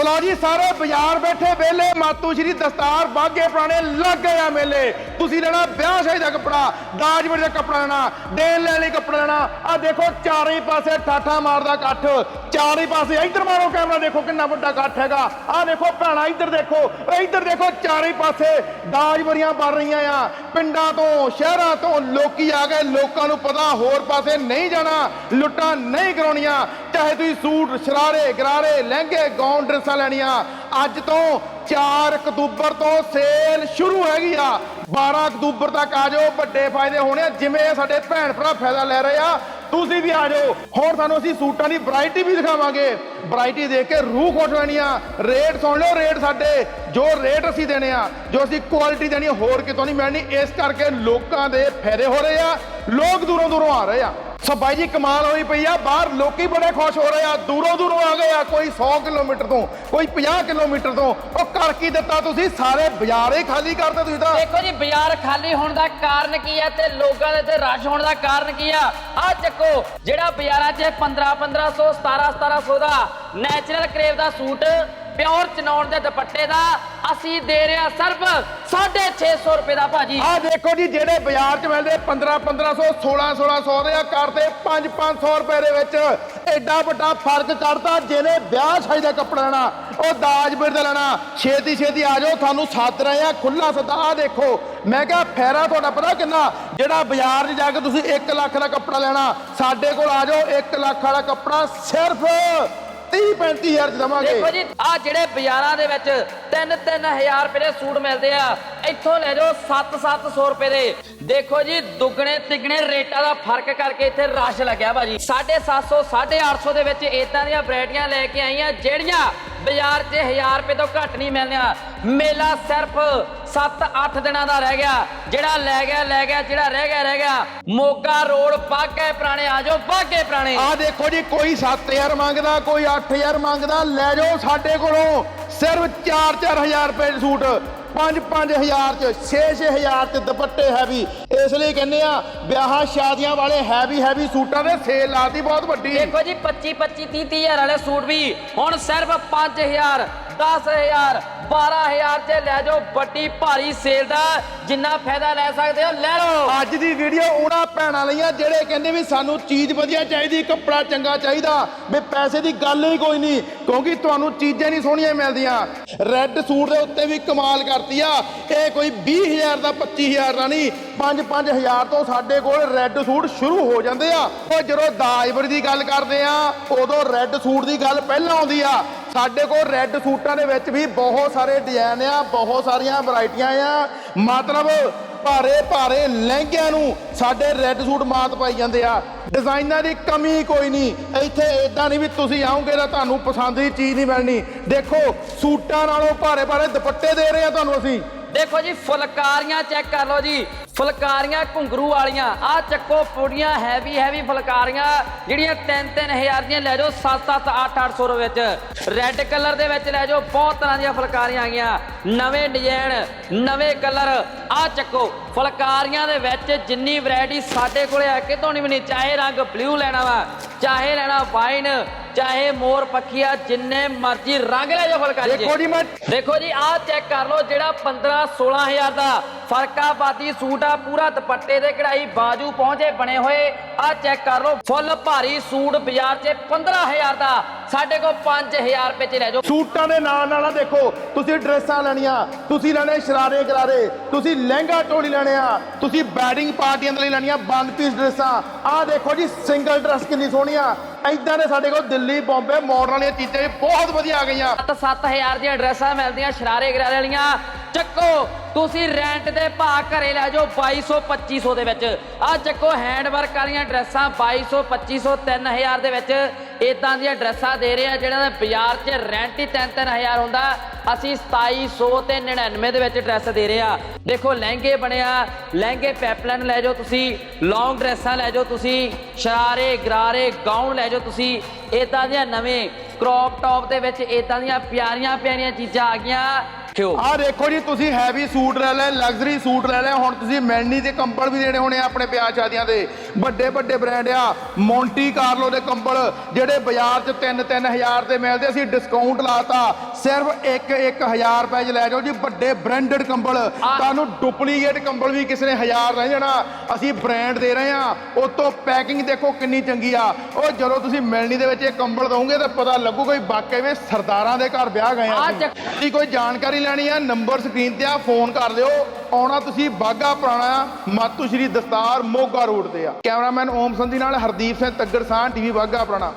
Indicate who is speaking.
Speaker 1: Slow ਜੀ, ਸਾਰੇ ਬਾਜ਼ਾਰ ਬੈਠੇ ਵੇਲੇ ਮਾਤੂ ਸ਼੍ਰੀ ਦਸਤਾਰ ਬਾਗੇ ਪੁਰਾਣੇ ਲੱਗ ਗਏ ਮੇਲੇ। ਤੁਸੀਂ ਲੈਣਾ ਵਿਆਹ ਸ਼ਾਦੀ ਦਾ ਕੱਪੜਾ ਦਾਜ ਵੜ ਕੱਪੜਾ ਲੈਣਾ, ਦੇਣ ਲੈਣ ਲਈ ਕੱਪੜਾ ਲੈਣਾ। ਆ ਦੇਖੋ, ਚਾਰੇ ਪਾਸੇ ਠਾਠਾ ਮਾਰਦਾ ਇਕੱਠ। ਚਾਰੇ ਪਾਸੇ ਇੱਧਰ ਮਾਰੋ ਕੈਮਰਾ, ਦੇਖੋ ਕਿੰਨਾ ਵੱਡਾ ਇਕੱਠ ਹੈਗਾ। ਆ ਦੇਖੋ ਭੈਣਾ, ਇੱਧਰ ਦੇਖੋ ਇੱਧਰ ਦੇਖੋ ਚਾਰੇ ਪਾਸੇ ਦਾਜ ਵਰੀਆਂ ਬਣ ਰਹੀਆਂ ਆ। ਪਿੰਡਾਂ ਤੋਂ, ਸ਼ਹਿਰਾਂ ਤੋਂ ਲੋਕੀ ਆ ਗਏ। ਲੋਕਾਂ ਨੂੰ ਪਤਾ, ਹੋਰ ਪਾਸੇ ਨਹੀਂ ਜਾਣਾ, ਲੁੱਟਾਂ ਨਹੀਂ ਕਰਾਉਣੀਆਂ। ਚਾਹੇ ਤੁਸੀਂ ਸੂਟ, ਸ਼ਰਾਰੇ, ਗਰਾਰੇ, ਲਹਿੰਗੇ, ਗਾਊਨ ਡਰੈਸਾਂ ਲੈਣੀਆਂ, ਅੱਜ ਤੋਂ 4 ਅਕਤੂਬਰ ਤੋਂ ਸੇਲ ਸ਼ੁਰੂ ਹੈਗੀ ਆ। 12 ਅਕਤੂਬਰ ਤੱਕ ਆ ਜਾਓ, ਵੱਡੇ ਫਾਇਦੇ ਹੋਣੇ ਆ। ਜਿਵੇਂ ਸਾਡੇ ਭੈਣ ਭਰਾ ਫਾਇਦਾ ਲੈ ਰਹੇ ਆ, ਤੁਸੀਂ ਵੀ ਆ ਜਾਓ। ਹੋਰ ਤੁਹਾਨੂੰ ਅਸੀਂ ਸੂਟਾਂ ਦੀ ਵੈਰਾਈਟੀ ਵੀ ਦਿਖਾਵਾਂਗੇ। ਵੈਰਾਈਟੀ ਦੇਖ ਕੇ ਰੂਹ ਖੁਸ਼ ਹੋਣੀ ਆ। ਰੇਟ ਸੁਣ ਲਓ ਰੇਟ ਸਾਡੇ। ਜੋ ਰੇਟ ਅਸੀਂ ਦੇਣੇ ਆ, ਜੋ ਅਸੀਂ ਕੁਆਲਿਟੀ ਦੇਣੀ ਹੋਰ ਕਿਤੋਂ ਨਹੀਂ ਮਿਲਣੀ। ਇਸ ਕਰਕੇ ਲੋਕਾਂ ਦੇ ਫਾਇਦੇ ਹੋ ਰਹੇ ਆ। ਲੋਕ ਦੂਰੋਂ ਦੂਰੋਂ ਆ ਰਹੇ ਆ। ਸੋ ਬਾਈ ਜੀ, ਕਮਾਲ ਹੋਈ ਪਈ ਆ। ਬਾਹਰ ਲੋਕੀ ਬੜੇ ਖੁਸ਼ ਹੋ ਰਹੇ ਆ। ਦੂਰੋਂ ਦੂਰੋਂ ਆ ਗਏ ਆ। ਕੋਈ 100 ਕਿਲੋਮੀਟਰ ਤੋਂ, ਕੋਈ 50 ਕਿਲੋਮੀਟਰ ਤੋਂ। ਉਹ ਕਰ ਕੀ ਦਿੱਤਾ ਤੁਸੀਂ? ਸਾਰੇ ਬਾਜ਼ਾਰ ਹੀ ਖਾਲੀ ਕਰਤੇ ਤੁਸੀਂ ਤਾਂ।
Speaker 2: ਦੇਖੋ ਜੀ, ਬਾਜ਼ਾਰ ਖਾਲੀ ਹੋਣ ਦਾ ਕਾਰਨ ਕੀ ਆ ਤੇ ਲੋਕਾਂ ਦੇ ਤੇ ਰਸ਼ ਹੋਣ ਦਾ ਕਾਰਨ ਕੀ ਆ? ਆ ਚੱਕੋ, ਜਿਹੜਾ ਬਾਜ਼ਾਰਾਂ 'ਚ 15 1500 17 1700 ਦਾ ਨੈਚੁਰਲ ਕਰੇਵ ਦਾ ਸੂਟ, ਪਿਓਰ ਚਨੌਣ ਦੇ ਦੁਪੱਟੇ ਦਾ ਅਸੀਂ ਦੇ ਰਹੇ ਹਾਂ ਸਿਰਫ 650 ਰੁਪਏ ਦਾ ਭਾਜੀ।
Speaker 1: ਆ ਦੇਖੋ ਜੀ, ਜਿਹੜੇ ਬਾਜ਼ਾਰ 'ਚ ਮਿਲਦੇ 15 1500 16 1600 ਦੇ ਆ ਕਰਦੇ 5 500 ਰੁਪਏ ਦੇ ਵਿੱਚ ਐਡਾ ਵੱਡਾ ਫ਼ਰਕ ਕਰਤਾ ਜਿਹਨੇ ਵਿਆਹ ਸ਼ਾਦੀ ਦਾ ਕੱਪੜਾ ਲੈਣਾ, ਉਹ ਦਾਜ ਬਿਰਦ ਲੈਣਾ। ਛੇਤੀ ਛੇਤੀ ਆ ਜਾਓ, ਤੁਹਾਨੂੰ ਸੱਦ ਰਹੇ ਆ ਖੁੱਲਾ ਸੱਦਾ। ਆ ਦੇਖੋ, ਮੈਂ ਕਿਹਾ ਫੈਰਾ ਤੁਹਾਡਾ ਪਤਾ ਕਿੰਨਾ? ਜਿਹੜਾ ਬਾਜ਼ਾਰ 'ਚ ਜਾ ਕੇ ਤੁਸੀਂ 1 ਲੱਖ ਦਾ ਕੱਪੜਾ ਲੈਣਾ, ਸਾਡੇ ਕੋਲ ਆ ਜਾਓ 1 ਲੱਖ ਵਾਲਾ ਕੱਪੜਾ ਸਿਰਫ 30 35000 ਚ ਦਵਾਂਗੇ।
Speaker 2: ਦੇਖੋ ਜੀ ਆ ਜਿਹੜੇ ਬਾਜ਼ਾਰਾਂ ਦੇ ਵਿੱਚ 3-3000 ਰੁਪਏ ਦੇ ਸੂਟ ਮਿਲਦੇ ਆ, ਇੱਥੋਂ ਲੈ ਜਾਓ 7-700 ਰੁਪਏ ਦੇ। ਦੇਖੋ ਜੀ, ਦੁੱਗਣੇ ਤਿੱਗਣੇ ਰੇਟਾਂ ਦਾ ਫ਼ਰਕ ਕਰਕੇ ਇੱਥੇ ਰਸ਼ ਲੱਗਿਆ ਭਾਜੀ। 750 850 ਦੇ ਵਿੱਚ ਇਦਾਂ ਦੀਆਂ ਵੈਰਾਈਟੀਆਂ ਲੈ ਕੇ ਆਈਆਂ, ਜਿਹੜੀਆਂ ਬਾਜ਼ਾਰ 'ਚ 1000 ਰੁਪਏ ਤੋਂ ਘੱਟ ਨਹੀਂ ਮਿਲਣੀਆਂ। ਮੇਲਾ ਸਿਰਫ 7-8 ਦਿਨਾਂ ਦਾ ਰਹਿ ਗਿਆ। ਜਿਹੜਾ ਲੈ ਗਿਆ ਲੈ ਗਿਆ, ਜਿਹੜਾ ਰਹਿ ਗਿਆ ਰਹਿ ਗਿਆ। ਮੋਗਾ ਰੋਡ ਬਾਗੇ ਪੁਰਾਣੇ, ਆ ਜਾਓ ਬਾਗੇ ਪੁਰਾਣੇ।
Speaker 1: ਆ ਦੇਖੋ ਜੀ, ਕੋਈ 7000 ਮੰਗਦਾ, ਕੋਈ 8000 ਮੰਗਦਾ, ਲੈ ਜਾਓ ਸਾਡੇ ਕੋਲੋਂ। ਸਿਰਫ 4-4000 ਰੁਪਏ ਦੇ ਸੂਟ। 5-5000 ਚ 6-6000 ਚ ਦੁਪੱਟੇ ਹੈਵੀ। ਇਸ ਲਈ ਕਹਿੰਦੇ ਆ, ਵਿਆਹਾਂ ਸ਼ਾਦੀਆਂ ਵਾਲੇ ਹੈਵੀ ਹੈਵੀ ਸੂਟਾਂ ਦੇ ਸੇਲ ਲਾਤੀ ਬਹੁਤ ਵੱਡੀ।
Speaker 2: ਦੇਖੋ ਜੀ 25 25 30 30 ਹਜ਼ਾਰ ਵਾਲੇ ਸੂਟ ਵੀ। ਹੁਣ ਸਿਰਫ 5000 10000 12000 ਚ ਲੈ ਜਾਓ ਵੱਡੀ ਭਾਰੀ ਸੇਲ ਦਾ, ਜਿੰਨਾ ਫਾਇਦਾ ਲੈ ਸਕਦੇ ਹੋ, ਲੈ ਲਓ।
Speaker 1: ਅੱਜ ਦੀ ਵੀਡੀਓ ਉਹਨਾਂ ਭੈਣਾਂ ਲਈਆਂ ਜਿਹੜੇ ਕਹਿੰਦੇ ਵੀ ਸਾਨੂੰ ਚੀਜ਼ ਵਧੀਆ ਚਾਹੀਦੀ ਕੱਪੜਾ ਚੰਗਾ ਚਾਹੀਦਾ। ਵੀ ਪੈਸੇ ਦੀ ਗੱਲ ਹੀ ਕੋਈ ਨਹੀਂ, ਕਿਉਂਕਿ ਤੁਹਾਨੂੰ ਚੀਜ਼ਾਂ ਨਹੀਂ ਸੋਹਣੀਆਂ ਮਿਲਦੀਆਂ। ਰੈੱਡ ਸੂਟ ਦੇ ਉੱਤੇ ਵੀ ਕਮਾਲ ਕਰਤੀ ਆ। ਇਹ ਕੋਈ 20000 ਦਾ 25000 ਦਾ ਨਹੀਂ 5-5000 ਤੋਂ ਸਾਡੇ ਕੋਲ ਰੈੱਡ ਸੂਟ ਸ਼ੁਰੂ ਹੋ ਜਾਂਦੇ ਆ। ਉਹ ਜਦੋਂ ਦਾਜਬਰੀ ਦੀ ਗੱਲ ਕਰਦੇ ਆ, ਉਦੋਂ ਰੈੱਡ ਸੂਟ ਦੀ ਗੱਲ ਪਹਿਲਾਂ ਆਉਂਦੀ ਆ। ਸਾਡੇ ਕੋਲ ਰੈੱਡ ਸੂਟਾਂ ਦੇ ਵਿੱਚ ਵੀ ਬਹੁਤ ਸਾਰੇ ਡਿਜ਼ਾਈਨ ਆ, ਬਹੁਤ ਸਾਰੀਆਂ ਵੈਰਾਈਟੀਆਂ ਆ। ਮਤਲਬ ਭਾਰੇ ਭਾਰੇ ਲਹਿੰਗਿਆਂ ਨੂੰ ਸਾਡੇ ਰੈੱਡ ਸੂਟ ਮਾਤ ਪਾਈ ਜਾਂਦੇ ਆ। ਡਿਜ਼ਾਈਨਾਂ ਦੀ ਕਮੀ ਕੋਈ ਨਹੀਂ। ਇੱਥੇ ਇਦਾਂ ਨਹੀਂ ਵੀ ਤੁਸੀਂ ਆਓਗੇ ਤਾਂ ਤੁਹਾਨੂੰ ਪਸੰਦ ਦੀ ਚੀਜ਼ ਨਹੀਂ ਮਿਲਣੀ। ਦੇਖੋ, ਸੂਟਾਂ ਨਾਲੋਂ ਭਾਰੇ ਭਾਰੇ ਦੁਪੱਟੇ ਦੇ ਰਹੇ ਆ ਤੁਹਾਨੂੰ ਅਸੀਂ।
Speaker 2: ਦੇਖੋ ਜੀ, ਫੁਲਕਾਰੀਆਂ ਚੈੱਕ ਕਰ ਲਓ ਜੀ। ਫੁਲਕਾਰੀਆਂ ਘੁੰਗਰੂ ਵਾਲੀਆਂ ਆ ਚੱਕੋ ਪੂੜੀਆਂ ਹੈਵੀ ਹੈਵੀ ਫੁਲਕਾਰੀਆਂ ਜਿਹੜੀਆਂ 3-3000 ਦੀਆਂ ਲੈ ਜਾਓ 7-7 8-800 ਰੁਪਏ ਵਿੱਚ ਰੈੱਡ ਕਲਰ ਦੇ ਵਿੱਚ ਲੈ ਜਾਓ ਬਹੁਤ ਤਰ੍ਹਾਂ ਦੀਆਂ ਫੁਲਕਾਰੀਆਂ ਆ ਗਈਆਂ ਨਵੇਂ ਡਿਜ਼ਾਈਨ ਨਵੇਂ ਕਲਰ ਆ ਚੱਕੋ ਫੁਲਕਾਰੀਆਂ ਦੇ ਵਿੱਚ ਜਿੰਨੀ ਵੈਰਾਈਟੀ ਸਾਡੇ ਕੋਲੇ ਆ ਕਿਤੋਂ ਨਹੀਂ ਬਣੀ ਚਾਹੇ ਰੰਗ ਬਲੂ ਲੈਣਾ ਵਾ ਚਾਹੇ ਲੈਣਾ ਵਾਈਨ ਚਾਹੇ ਮੋਰ ਪੱਖੀਆ ਜਿੰਨੇ ਮਰਜ਼ੀ ਰੰਗ ਲੈ ਜਾਓ ਫੁਲਕਾਰੀ।
Speaker 1: ਦੇਖੋ ਜੀ ਮੈਂ
Speaker 2: ਦੇਖੋ ਜੀ ਆਹ ਚੈੱਕ ਕਰ ਲਓ ਜਿਹੜਾ 15 16000 ਦਾ ਫਰਕਾਬਾਦੀ ਸੂਟ ਆ ਪੂਰਾ ਦੁਪੱਟੇ ਦੇ ਕਢਾਈ ਬਾਜੂ ਪਹੁੰਚੇ ਬਣੇ ਹੋਏ। ਆਹ ਚੈੱਕ ਕਰ ਲਓ ਫੁੱਲ ਭਾਰੀ ਸੂਟ ਬਾਜ਼ਾਰ 'ਚ 15000 ਦਾ। ਸਾਡੇ ਕੋਲ 5000 ਰੁਪਏ 'ਚ ਲੈ ਜਾਓ।
Speaker 1: ਸੂਟਾਂ ਦੇ ਨਾਲ ਨਾਲ ਆ ਦੇਖੋ ਤੁਸੀਂ ਡਰੈਸਾਂ ਲੈਣੀਆਂ ਤੁਸੀਂ ਲੈਣੇ ਸ਼ਰਾਰੇ ਗਰਾਰੇ ਤੁਸੀਂ ਲਹਿੰਗਾ ਟੋਲੀ ਲੈਣੇ ਆ ਤੁਸੀਂ ਬੈਡਿੰਗ ਪਾਰਟੀਆਂ ਦੇ ਲਈ ਲੈਣੀਆਂ ਵਨ ਪੀਸ ਡਰੈਸਾਂ। ਆਹ ਦੇਖੋ ਜੀ ਸਿੰਗਲ ਡਰੈਸ ਕਿੰਨੀ ਸੋਹਣੀਆਂ ਐਦਾਂ ਦੇ ਸਾਡੇ ਕੋਲ ਦਿੱਲੀ ਬੰਬੇ ਮਾਡਲ ਵਾਲੀਆਂ ਚੀਜ਼ਾਂ ਵੀ ਬਹੁਤ ਵਧੀਆ ਆ ਗਈਆਂ।
Speaker 2: 7-7000 ਦੀਆਂ ਡਰੈਸਾਂ ਮਿਲਦੀਆਂ ਸ਼ਰਾਰੇ ਗਰਾਰੇ ਵਾਲੀਆਂ। ਚੱਕੋ, ਤੁਸੀਂ ਰੈਂਟ ਦੇ ਭਾਅ ਘਰੇ ਲੈ ਜਾਓ 2200 2500 ਦੇ ਵਿੱਚ। ਆ ਚੱਕੋ ਹੈਂਡ ਵਰਕ ਵਾਲੀਆਂ ਡਰੈਸਾਂ 2200 2500 3000 ਦੇ ਵਿੱਚ। ਇਦਾਂ ਦੀਆਂ ਡਰੈਸਾਂ ਦੇ ਰਹੇ ਆ ਜਿਹੜਾ ਦੇ ਬਾਜ਼ਾਰ 'ਚ ਰੈਂਟ ਹੀ 3-3000 ਹੁੰਦਾ। ਅਸੀਂ 2700 ਤੇ 99 ਦੇ ਵਿੱਚ ਡਰੈਸ ਦੇ ਰਹੇ ਆ ਦੇਖੋ, ਲਹਿੰਗੇ ਬਣਿਆ ਲਹਿੰਗੇ ਪੈਪਲਨ ਲੈ ਜਾਓ ਤੁਸੀਂ। ਲੌਂਗ ਡਰੈਸਾਂ ਲੈ ਜਾਓ ਤੁਸੀਂ। ਸ਼ਰਾਰੇ, ਗਰਾਰੇ ਗਾਊਨ ਲੈ ਜਾਓ ਤੁਸੀਂ। ਇਦਾਂ ਦੀਆਂ ਨਵੇਂ ਕ੍ਰੌਪ ਟੌਪ ਦੇ ਵਿੱਚ ਇਦਾਂ ਦੀਆਂ ਪਿਆਰੀਆਂ ਪਿਆਰੀਆਂ ਚੀਜ਼ਾਂ ਆ ਗਈਆਂ। ਦੇਖਿਓ
Speaker 1: ਆਹ ਦੇਖੋ ਜੀ ਤੁਸੀਂ ਹੈਵੀ ਸੂਟ ਲੈ ਲੈ ਲਗਜ਼ਰੀ ਸੂਟ ਲੈ ਲੈ ਹੁਣ ਤੁਸੀਂ ਮੈਲਨੀ ਦੇ ਕੰਬਲ ਵੀ ਦੇਣੇ ਹੋਣੇ ਆ ਆਪਣੇ ਵਿਆਹ ਸ਼ਾਦੀਆਂ ਦੇ। ਵੱਡੇ ਵੱਡੇ ਬ੍ਰਾਂਡ ਆ ਮੌਂਟੀ ਕਾਰਲੋ ਦੇ ਕੰਬਲ ਜਿਹੜੇ ਬਾਜ਼ਾਰ 'ਚ 3-3000 ਦੇ ਮਿਲਦੇ ਅਸੀਂ ਡਿਸਕਾਊਂਟ ਲਾਤਾ ਸਿਰਫ 1-1000 ਰੁਪਏ 'ਚ ਲੈ ਜਾਓ ਜੀ ਵੱਡੇ ਬ੍ਰਾਂਡਡ ਕੰਬਲ। ਤੁਹਾਨੂੰ ਡੁਪਲੀਕੇਟ ਕੰਬਲ ਵੀ ਕਿਸੇ ਨੇ 1000 ਨਹੀਂ ਦੇਣਾ ਅਸੀਂ ਬ੍ਰਾਂਡ ਦੇ ਰਹੇ ਆ। ਉਤੋਂ ਪੈਕਿੰਗ ਦੇਖੋ ਕਿੰਨੀ ਚੰਗੀ ਆ। ਉਹ ਜਦੋਂ ਤੁਸੀਂ ਮਿਲਣੀ ਦੇ ਵਿੱਚ ਇਹ ਕੰਬਲ ਦਵੋਗੇ ਤਾਂ ਪਤਾ ਲੱਗੂਗਾ ਵੀ ਵਾਕਈ ਵਿੱਚ ਸਰਦਾਰਾਂ ਦੇ ਘਰ ਵਿਆਹ ਗਏ ਆ ਕੋਈ ਜਾਣਕਾਰੀ ਲੈਣੀ ਨੰਬਰ ਸਕਰੀਨ ਤੇ ਆ, ਫੋਨ ਕਰ ਲਿਓ ਆਉਣਾ ਤੁਸੀਂ ਬਾਗਾ ਪੁਰਾਣਾ ਮਾਤੂ ਸ਼੍ਰੀ ਦਸਤਾਰ ਮੋਗਾ ਰੋਡ ਤੇ ਆ। ਕੈਮਰਾਮੈਨ ਓਮ ਸੰਧੀ ਨਾਲ ਹਰਦੀਪ ਸਿੰਘ ਤੱਗੜ ਸਾਹ ਟੀਵੀ ਬਾਗਾ ਪੁਰਾਣਾ।